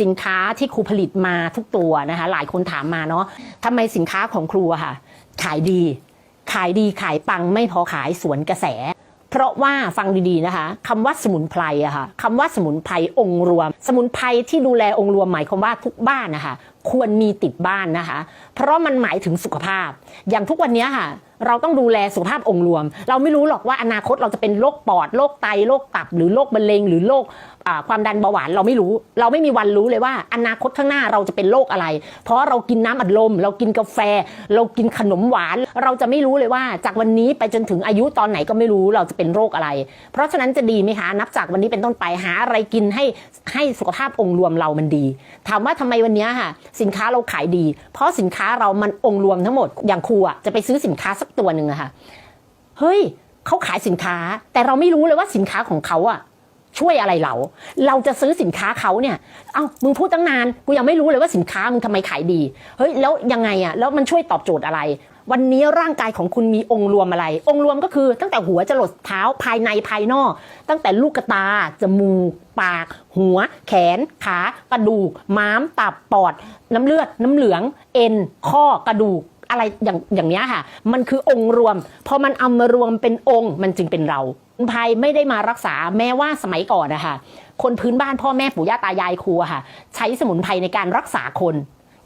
สินค้าที่ครูผลิตมาทุกตัวนะคะ หลายคนถามมาเนาะทำไมสินค้าของครูอะค่ะ ขายดี ขายดีขายปังไม่พอขายสวนกระแส เพราะว่าฟังดีๆนะคะคำว่าสมุนไพรอะค่ะคำว่าสมุนไพรองค์รวม สมุนไพรที่ดูแลองค์รวมหมายความว่าทุกบ้านนะคะ ควรมีติดบ้านนะคะ เพราะมันหมายถึงสุขภาพ อย่างทุกวันนี้ค่ะ เราต้องดูแลสุขภาพองค์รวม เราไม่รู้หรอกว่าอนาคตเราจะเป็นโรคปอดโรคไตโรคตับ หรือโรคมะเร็งหรือโรคความดันเบาหวานเราไม่รู้ เราไม่มีวันรู้เลยว่า อนาคตข้างหน้าเราจะเป็นโรคอะไร เพราะเรากินน้ำอัดลม เรากินกาแฟ เรากินขนมหวาน เราจะไม่รู้เลยว่า จากวันนี้ไปจนถึงอายุตอนไหนก็ไม่รู้เราจะเป็นโรคอะไร เพราะฉะนั้นจะดีไหมคะนับจากวันนี้เป็นต้นไปหาอะไรกินให้ให้สุขภาพองค์รวมเรามันดี ถามว่าทำไมวันนี้ค่ะ สินค้าเราขายดี เพราะสินค้าเรามันองค์รวมทั้งหมดอย่างครูอะจะไปซื้อสินค้าสักตัวหนึ่งอะค่ะ เฮ้ยเขาขายสินค้า แต่เราไม่รู้เลยว่าสินค้าของเขาอะช่วยอะไรเรา เราจะซื้อสินค้าเขาเนี่ย เอ้า มึงพูดตั้งนาน กูยังไม่รู้เลยว่าสินค้ามึงทำไมขายดี เฮ้ย แล้วยังไงอะแล้วมันช่วยตอบโจทย์อะไร วันนี้ร่างกายของคุณมีองค์รวมอะไร องค์รวมก็คือตั้งแต่หัวจรดเท้าภายในภายนอก ตั้งแต่ลูกตา จมูก ปาก หัว แขน ขา กระดูก ม้าม ตับ ปอด น้ำเลือด น้ำเหลือง เอ็น ข้อ กระดูก อะไรอย่างอย่างเนี้ยค่ะ มันคือองค์รวม พอมันเอามารวมเป็นองค์มันจึงเป็นเราสมุนไพรไม่ได้มารักษาแม้ว่าสมัยก่อนนะคะคนพื้นบ้านพ่อแม่ปู่ย่าตายายครูอะค่ะ ใช้สมุนไพรในการรักษาคน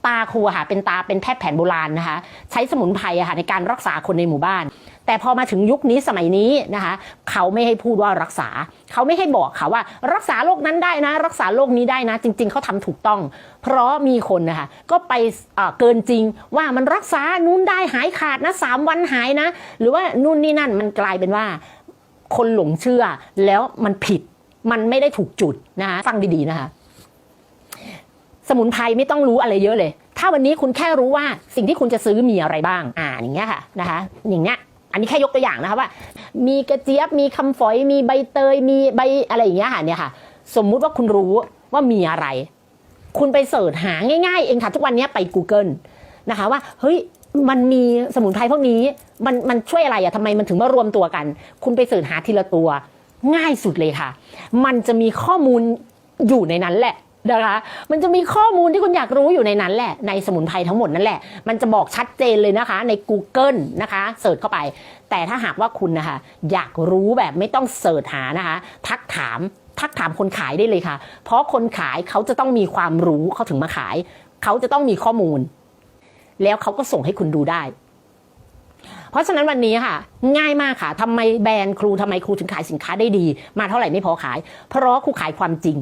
ตาครูอะค่ะเป็นตาเป็นแพทย์แผนโบราณนะคะ ใช้สมุนไพรอะค่ะในการรักษาคนในหมู่บ้าน แต่พอมาถึงยุคนี้สมัยนี้นะคะ เขาไม่ให้พูดว่ารักษา เขาไม่ให้บอกค่ะว่า รักษาโรคนั้นได้นะ รักษาโรคนี้ได้นะ จริง ๆเขาทำถูกต้อง เพราะมีคนนะคะก็ไปเออเกินจริงว่ามันรักษานู่นได้หายขาดนะสามวันหายนะ หรือว่านู่นนี่นั่นมันกลายเป็นว่า คนหลงเชื่อแล้วมันผิดมันไม่ได้ถูกจุดนะคะฟังดีๆนะคะ มุนไพรไม่ต้องรู้อะไรเยอะเลย ถ้าวันนี้คุณแค่รู้ว่าสิ่งที่คุณจะซื้อมีอะไรบ้าง อ่าอย่างเงี้ยค่ะนะคะ อย่างเงี้ย อันนี้แค่ยกตัวอย่างนะคะว่า มีกระเจี๊ยบ มีคำฝอย มีใบเตย มีใบอะไรอย่างเงี้ยค่ะเนี่ยค่ะ สมมุติว่าคุณรู้ว่ามีอะไร คุณไปเสิร์ชหาง่ายๆ เองค่ะ ทุกวันนี้ไป Google นะคะว่า เฮ้ย มันมีสมุนไพรพวกนี้ มันมันช่วยอะไรอะทำไมมันถึงมารวมตัวกัน คุณไปเสิร์ชหาทีละตัว ง่ายสุดเลยค่ะ มันจะมีข้อมูลอยู่ในนั้นแหละ นะคะ มันจะมีข้อมูลที่คุณอยากรู้อยู่ในนั้นแหละ ในสมุนไพรทั้งหมดนั่นแหละ มันจะบอกชัดเจนเลยนะคะ ใน Google นะคะเสิร์ชเข้าไป แต่ถ้าหากว่าคุณนะคะ อยากรู้แบบไม่ต้องเสิร์ชหานะคะ ทักถามทักถามคนขายได้เลยค่ะ เพราะคนขายเขาจะต้องมีความรู้เขาถึงมาขาย เขาจะต้องมีข้อมูล แล้วเขาก็ส่งให้คุณดูได้ เพราะฉะนั้นวันนี้ค่ะ ง่ายมากค่ะทำไมแบรนด์ครูทำไมครูถึงขายสินค้าได้ดี มาเท่าไหร่ไม่พอขาย เพราะครูขายความจริง